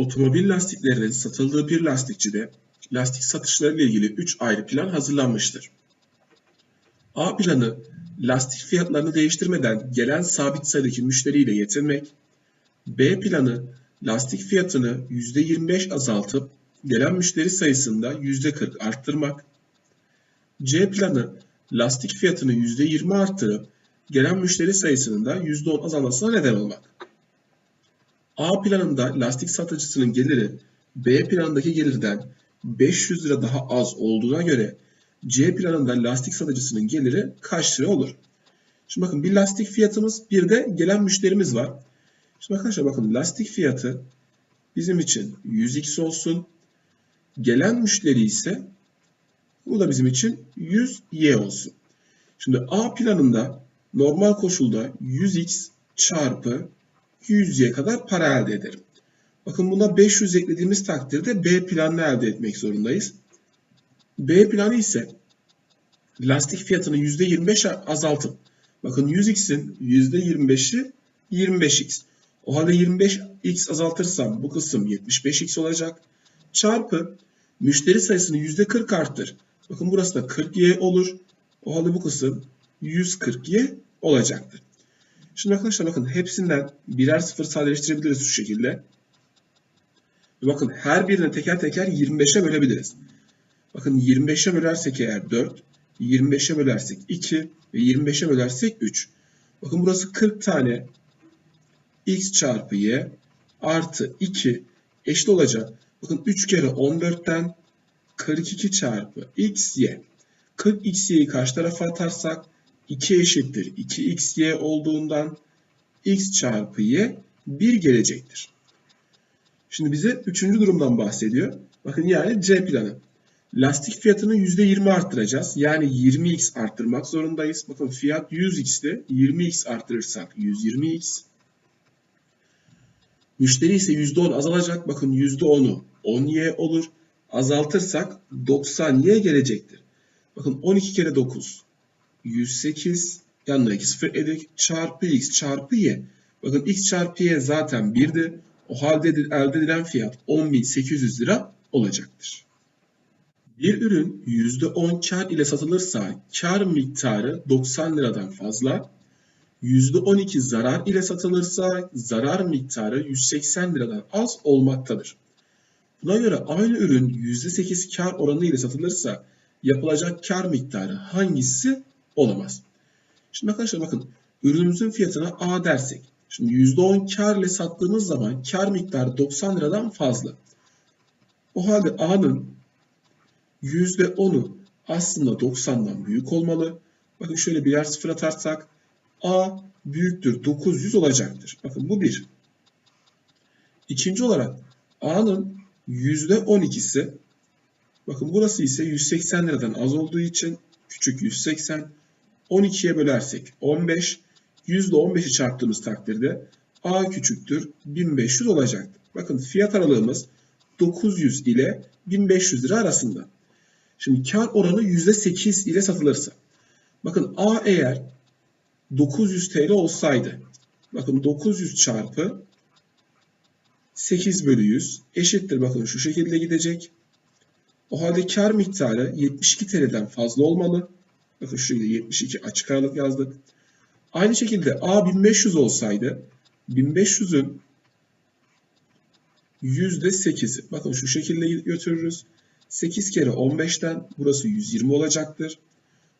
Otomobil lastiklerinin satıldığı bir lastikçide lastik satışları ile ilgili 3 ayrı plan hazırlanmıştır. A planı lastik fiyatlarını değiştirmeden gelen sabit sayıdaki müşteriyle yetinmek. B planı lastik fiyatını %25 azaltıp gelen müşteri sayısında %40 arttırmak. C planı lastik fiyatını %20 arttırıp gelen müşteri sayısının da %10 azalmasına neden olmak. A planında lastik satıcısının geliri B planındaki gelirden 500 lira daha az olduğuna göre C planında lastik satıcısının geliri kaç lira olur? Şimdi bakın bir lastik fiyatımız bir de gelen müşterimiz var. Şimdi arkadaşlar bakın lastik fiyatı bizim için 100x olsun. Gelen müşteri ise bu da bizim için 100y olsun. Şimdi A planında normal koşulda 100x çarpı 100'ye kadar para elde ederim. Bakın buna 500 eklediğimiz takdirde B planını elde etmek zorundayız. B planı ise lastik fiyatını %25 azaltıp bakın 100x'in %25'i 25x. O halde 25x azaltırsam bu kısım 75x olacak. Çarpı müşteri sayısını %40 arttır. Bakın burası da 40y olur. O halde bu kısım 140y olacaktır. Şimdi arkadaşlar bakın hepsinden birer sıfır sadeleştirebiliriz şu şekilde. Bakın her birine teker teker 25'e bölebiliriz. Bakın 25'e bölersek eğer 4, 25'e bölersek 2 ve 25'e bölersek 3. Bakın burası 40 tane x çarpı y artı 2 eşit olacak. Bakın 3 kere 14'ten 42 çarpı x y. 40 x y'yi karşı tarafa atarsak 2 eşittir 2xy olduğundan x çarpı y 1 gelecektir. Şimdi bize üçüncü durumdan bahsediyor. Bakın yani C planı. Lastik fiyatını %20 arttıracağız. Yani 20x arttırmak zorundayız. Bakın fiyat 100x'ti. 20x arttırırsak 120x. Müşteri ise %10 azalacak. Bakın %10'u 10y olur. Azaltırsak 90y gelecektir. Bakın 12 kere 9 108 yanına 2 sıfır edik çarpı x çarpı y. Bakın x çarpı y zaten 1'di. O halde elde edilen fiyat 10.800 lira olacaktır. Bir ürün %10 kar ile satılırsa kar miktarı 90 liradan fazla, %12 zarar ile satılırsa zarar miktarı 180 liradan az olmaktadır. Buna göre aynı ürün %8 kar oranı ile satılırsa yapılacak kar miktarı hangisi olamaz? Şimdi arkadaşlar bakın ürünümüzün fiyatına A dersek Şimdi %10 kar ile sattığımız zaman kar miktarı 90 liradan fazla. O halde A'nın %10'u aslında 90'dan büyük olmalı. Bakın şöyle birer sıfır atarsak A büyüktür 900 olacaktır. Bakın bu bir. İkinci olarak A'nın %12'si bakın burası ise 180 liradan az olduğu için küçük 180 12'ye bölersek 15 %15'i çarptığımız takdirde A küçüktür 1500 olacaktır. Bakın fiyat aralığımız 900 ile 1500 lira arasında. Şimdi kar oranı %8 ile satılırsa. Bakın A eğer 900 TL olsaydı. Bakın 900 çarpı 8 bölü 100 eşittir. Bakın şu şekilde gidecek. O halde kar miktarı 72 TL'den fazla olmalı. Bakın şurada 72 açık aralık yazdık. Aynı şekilde A 1500 olsaydı 1500'ün %8'i. Bakın şu şekilde götürürüz. 8 kere 15'ten burası 120 olacaktır.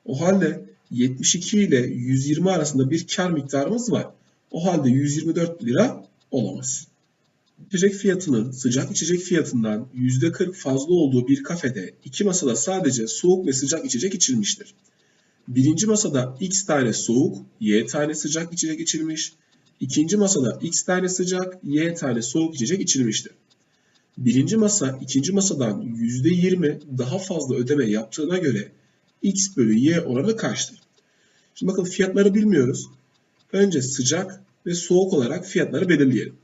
O halde 72 ile 120 arasında bir kar miktarımız var. O halde 124 lira olamaz. İçecek fiyatının sıcak içecek fiyatından %40 fazla olduğu bir kafede iki masada sadece soğuk ve sıcak içecek içilmiştir. Birinci masada x tane soğuk, y tane sıcak içecek içilmiş. İkinci masada x tane sıcak, y tane soğuk içecek içilmiştir. Birinci masa ikinci masadan %20 daha fazla ödeme yaptığına göre x bölü y oranı kaçtır? Şimdi bakın fiyatları bilmiyoruz. Önce sıcak ve soğuk olarak fiyatları belirleyelim.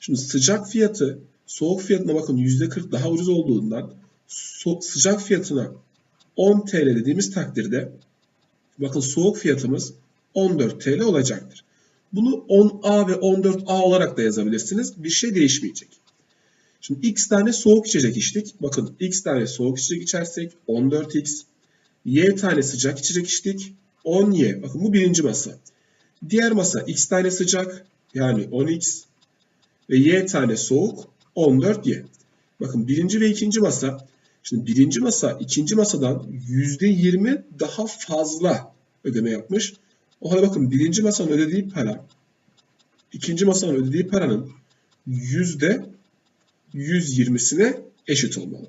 Şimdi sıcak fiyatı soğuk fiyatına bakın %40 daha ucuz olduğundan so sıcak fiyatına 10 TL dediğimiz takdirde bakın soğuk fiyatımız 14 TL olacaktır. Bunu 10A ve 14A olarak da yazabilirsiniz. Bir şey değişmeyecek. Şimdi x tane soğuk içecek içtik. Bakın x tane soğuk içecek içersek 14x. Y tane sıcak içecek içtik. 10y. Bakın bu birinci masa. Diğer masa x tane sıcak yani 10x ve y tane soğuk 14y. Bakın birinci ve ikinci masa. Şimdi birinci masa ikinci masadan %20 daha fazla ödeme yapmış. O halde bakın birinci masanın ödediği para ikinci masanın ödediği paranın yüzde 120'sine eşit olmalı.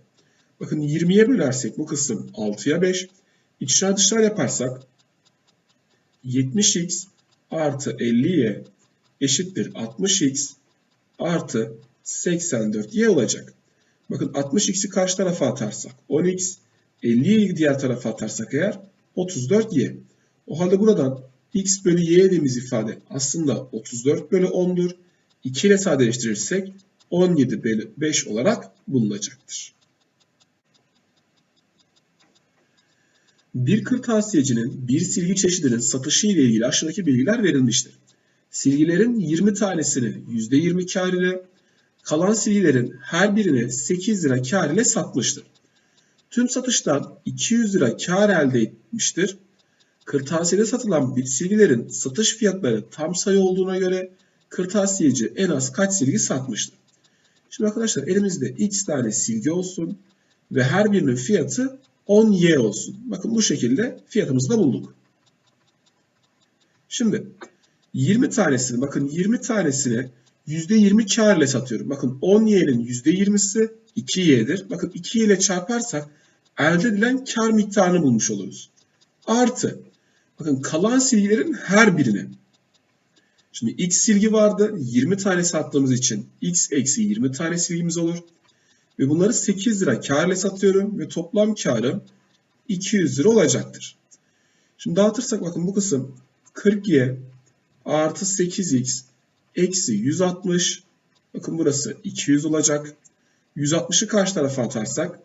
Bakın 20'ye bölersek bu kısım 6'ya 5. İçler dışlar yaparsak 70x artı 50y eşittir 60x artı 84y olacak. Bakın 60x'i karşı tarafa atarsak 10x, 50y'yi diğer tarafa atarsak eğer 34y. O halde buradan x bölü y dediğimiz ifade aslında 34 bölü 10'dur. 2 ile sadeleştirirsek 17 bölü 5 olarak bulunacaktır. Bir kırtasiyecinin bir silgi çeşidinin satışı ile ilgili aşağıdaki bilgiler verilmiştir. Silgilerin 20 tanesini %20 kar ile, kalan silgilerin her birini 8 lira kar ile satmıştır. Tüm satıştan 200 lira kar elde etmiştir. Kırtasiyede satılan bir silgilerin satış fiyatları tam sayı olduğuna göre kırtasiyeci en az kaç silgi satmıştır? Şimdi arkadaşlar elimizde x tane silgi olsun ve her birinin fiyatı 10y olsun. Bakın bu şekilde fiyatımızı da bulduk. Şimdi 20 tanesini bakın 20 tanesini %20 kar ile satıyorum. Bakın 10y'nin %20'si 2y'dir. Bakın 2 ile çarparsak elde edilen kar miktarını bulmuş oluruz. Artı bakın kalan silgilerin her birine Şimdi x silgi vardı. 20 tane sattığımız için x eksi 20 tane silgimiz olur. Ve bunları 8 lira kar ile satıyorum ve toplam karım 200 lira olacaktır. Şimdi dağıtırsak bakın bu kısım 40y artı 8x eksi 160. Bakın burası 200 olacak. 160'ı karşı tarafa atarsak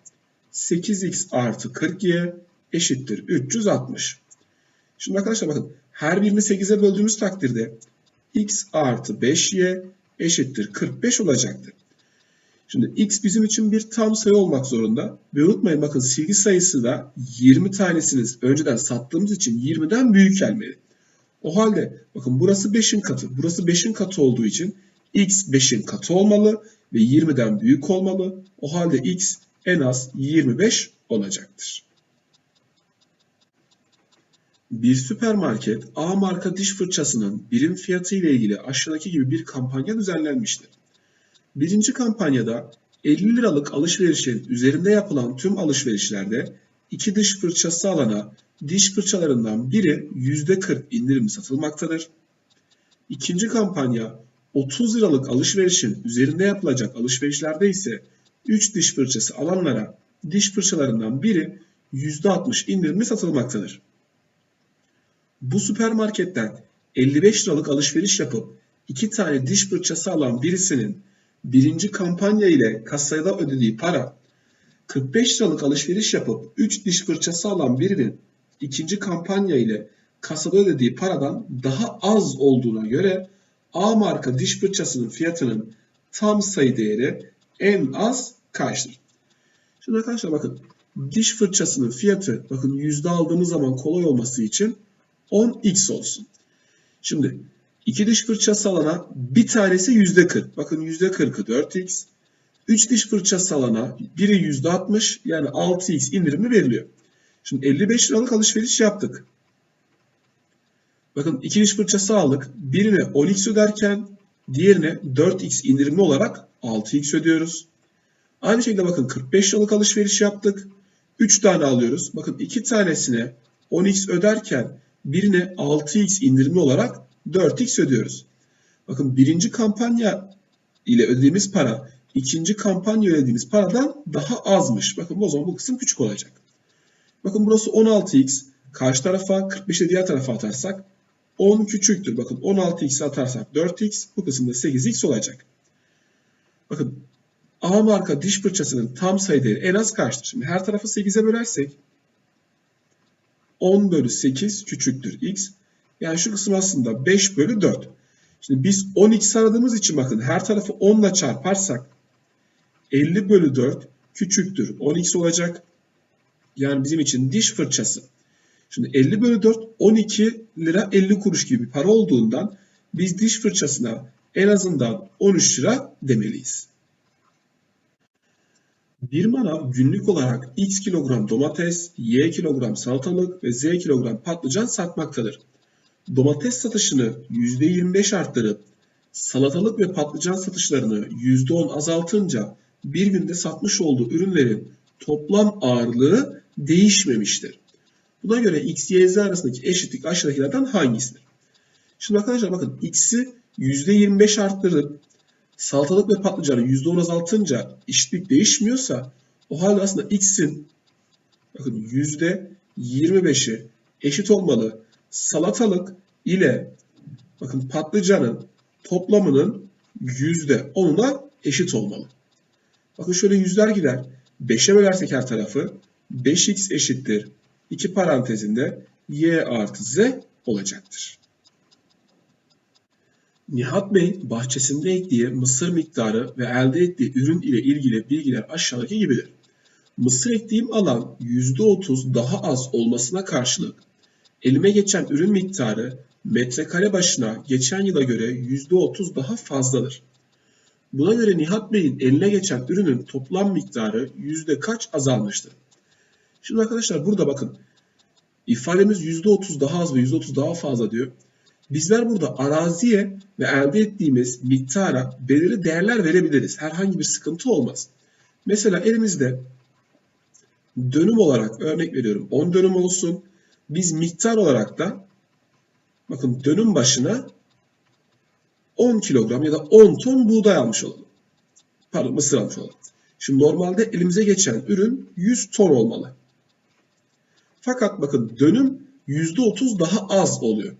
8x artı 40y eşittir 360. Şimdi arkadaşlar bakın her birini 8'e böldüğümüz takdirde x artı 5y eşittir 45 olacaktır. Şimdi x bizim için bir tam sayı olmak zorunda. Ve unutmayın bakın silgi sayısı da 20 tanesiniz önceden sattığımız için 20'den büyük gelmeli. O halde bakın burası 5'in katı. Burası 5'in katı olduğu için x 5'in katı olmalı ve 20'den büyük olmalı. O halde x en az 25 olacaktır. Bir süpermarket A marka diş fırçasının birim fiyatı ile ilgili aşağıdaki gibi bir kampanya düzenlenmiştir. Birinci kampanyada 50 liralık alışverişin üzerinde yapılan tüm alışverişlerde iki diş fırçası alana diş fırçalarından biri %40 indirim satılmaktadır. İkinci kampanya 30 liralık alışverişin üzerinde yapılacak alışverişlerde ise 3 diş fırçası alanlara diş fırçalarından biri %60 indirimli satılmaktadır. Bu süpermarketten 55 liralık alışveriş yapıp 2 tane diş fırçası alan birisinin birinci kampanya ile kasaya ödediği para 45 liralık alışveriş yapıp 3 diş fırçası alan birinin ikinci kampanya ile kasada ödediği paradan daha az olduğuna göre A marka diş fırçasının fiyatının tam sayı değeri en az kaçtır? Şimdi arkadaşlar bakın diş fırçasının fiyatı bakın yüzde aldığımız zaman kolay olması için 10x olsun. Şimdi iki diş fırçası alana bir tanesi %40. Bakın %40'ı 4x. 3 diş fırçası alana biri %60 yani 6x indirimi veriliyor. Şimdi 55 liralık alışveriş yaptık. Bakın iki diş fırçası aldık. Birine 10x öderken diğerine 4x indirimli olarak 6x ödüyoruz. Aynı şekilde bakın 45 liralık alışveriş yaptık. 3 tane alıyoruz. Bakın 2 tanesine 10x öderken birine 6x indirimli olarak 4x ödüyoruz. Bakın birinci kampanya ile ödediğimiz para ikinci kampanya ödediğimiz paradan daha azmış. Bakın o zaman bu kısım küçük olacak. Bakın burası 16x. Karşı tarafa 45'e diğer tarafa atarsak 10 küçüktür. Bakın 16x atarsak 4x bu kısımda 8x olacak. Bakın A marka diş fırçasının tam sayı değeri en az kaçtır? Şimdi her tarafı 8'e bölersek 10 bölü 8 küçüktür x. Yani şu kısım aslında 5 bölü 4. Şimdi biz 10x aradığımız için bakın her tarafı 10 ile çarparsak 50 bölü 4 küçüktür 10x olacak. Yani bizim için diş fırçası. Şimdi 50 bölü 4 12 lira 50 kuruş gibi para olduğundan biz diş fırçasına en azından 13 lira demeliyiz. Bir manav günlük olarak x kilogram domates, y kilogram salatalık ve z kilogram patlıcan satmaktadır. Domates satışını %25 arttırıp salatalık ve patlıcan satışlarını %10 azaltınca bir günde satmış olduğu ürünlerin toplam ağırlığı değişmemiştir. Buna göre x, y, z arasındaki eşitlik aşağıdakilerden hangisidir? Şimdi arkadaşlar bakın x'i %25 arttırıp salatalık ve patlıcanı %10 azaltınca eşitlik değişmiyorsa o halde aslında x'in bakın %25'i eşit olmalı. Salatalık ile bakın patlıcanın toplamının %10'una eşit olmalı. Bakın şöyle yüzler gider. 5'e bölersek her tarafı 5x eşittir. 2 parantezinde y artı z olacaktır. Nihat Bey bahçesinde ektiği mısır miktarı ve elde ettiği ürün ile ilgili bilgiler aşağıdaki gibidir. Mısır ektiğim alan %30 daha az olmasına karşılık elime geçen ürün miktarı metrekare başına geçen yıla göre %30 daha fazladır. Buna göre Nihat Bey'in eline geçen ürünün toplam miktarı yüzde kaç azalmıştır? Şimdi arkadaşlar burada bakın ifademiz %30 daha az ve %30 daha fazla diyor. Bizler burada araziye ve elde ettiğimiz miktara belirli değerler verebiliriz. Herhangi bir sıkıntı olmaz. Mesela elimizde dönüm olarak örnek veriyorum 10 dönüm olsun. Biz miktar olarak da bakın dönüm başına 10 kilogram ya da 10 ton buğday almış olalım. Pardon mısır almış olalım. Şimdi normalde elimize geçen ürün 100 ton olmalı. Fakat bakın dönüm %30 daha az oluyor.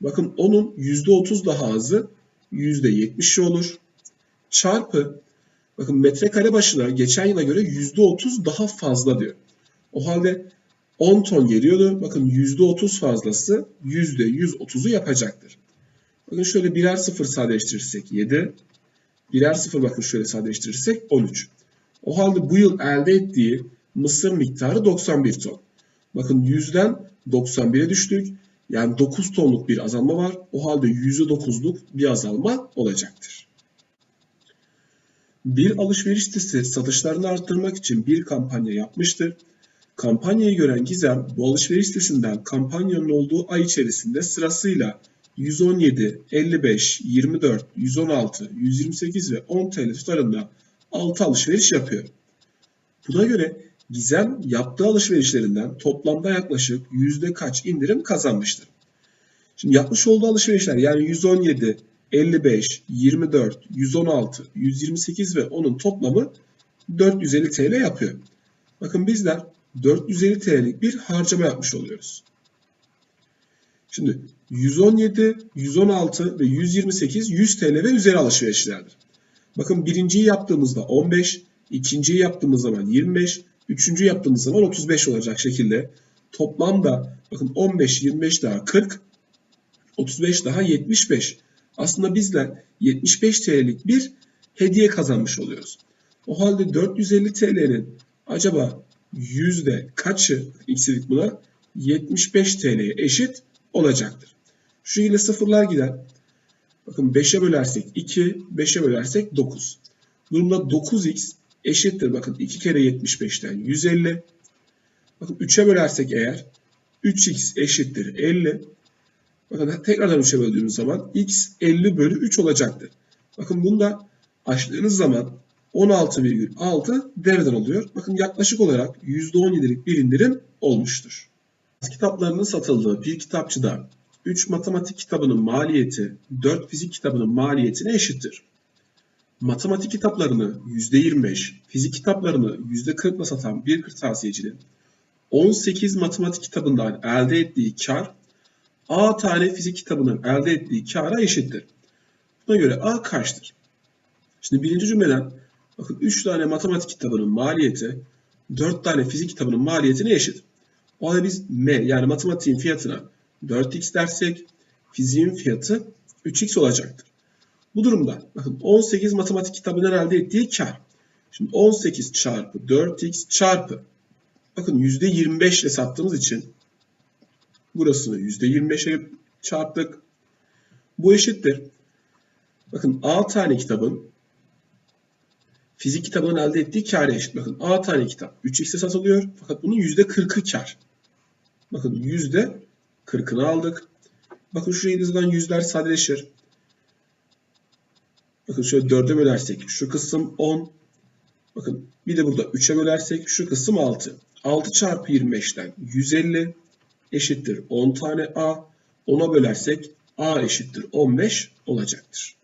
Bakın onun %30 daha azı %70 olur. Çarpı bakın metrekare başına geçen yıla göre %30 daha fazla diyor. O halde 10 ton geliyordu. Bakın %30 fazlası %130'u yapacaktır. Bakın şöyle birer sıfır sadeleştirirsek 7. Birer sıfır bakın şöyle sadeleştirirsek 13. O halde bu yıl elde ettiği mısır miktarı 91 ton. Bakın 100'den 91'e düştük. Yani 9 tonluk bir azalma var. O halde %9'luk bir azalma olacaktır. Bir alışveriş sitesi satışlarını arttırmak için bir kampanya yapmıştır. Kampanyayı gören Gizem bu alışveriş sitesinden kampanyanın olduğu ay içerisinde sırasıyla 117, 55, 24, 116, 128 ve 10 TL tutarında 6 alışveriş yapıyor. Buna göre Gizem yaptığı alışverişlerinden toplamda yaklaşık yüzde kaç indirim kazanmıştır? Şimdi yapmış olduğu alışverişler yani 117, 55, 24, 116, 128 ve onun toplamı 450 TL yapıyor. Bakın bizler 450 TL'lik bir harcama yapmış oluyoruz. Şimdi 117, 116 ve 128 100 TL ve üzeri alışverişlerdir. Bakın birinciyi yaptığımızda 15, ikinciyi yaptığımız zaman 25, üçüncü yaptığımız zaman 35 olacak şekilde toplamda bakın 15, 25 daha 40, 35 daha 75. Aslında bizler 75 TL'lik bir hediye kazanmış oluyoruz. O halde 450 TL'nin acaba yüzde kaçı x'lik buna 75 TL'ye eşit olacaktır. Şu ile sıfırlar gider. Bakın 5'e bölersek 2, 5'e bölersek 9. Durumda 9x eşittir. Bakın 2 kere 75'ten 150. Bakın 3'e bölersek eğer 3x eşittir 50. Bakın tekrardan 3'e böldüğümüz zaman x 50 bölü 3 olacaktır. Bakın bunda açtığınız zaman 16,6 devreden oluyor. Bakın yaklaşık olarak %17'lik bir indirim olmuştur. Kitaplarının satıldığı bir kitapçıda 3 matematik kitabının maliyeti 4 fizik kitabının maliyetine eşittir. Matematik kitaplarını %25, fizik kitaplarını %40'la satan bir kırtasiyecinin 18 matematik kitabından elde ettiği kar A tane fizik kitabının elde ettiği kara eşittir. Buna göre A kaçtır? Şimdi birinci cümleden bakın 3 tane matematik kitabının maliyeti 4 tane fizik kitabının maliyetine eşit. O biz M yani matematiğin fiyatına 4x dersek fiziğin fiyatı 3x olacaktır. Bu durumda bakın 18 matematik kitabının elde ettiği kar. Şimdi 18 çarpı 4x çarpı bakın %25 ile sattığımız için burasını %25'e çarptık. Bu eşittir. Bakın A tane kitabın fizik kitabının elde ettiği kâra eşit. Bakın A tane kitap 3x'e satılıyor fakat bunun %40'ı kar. Bakın %40'ını aldık. Bakın şuraya yazılan yüzler sadeleşir. Bakın şöyle 4'e bölersek şu kısım 10. Bakın bir de burada 3'e bölersek şu kısım 6. 6 çarpı 25'ten 150 eşittir 10 tane A. 10'a bölersek A eşittir 15 olacaktır.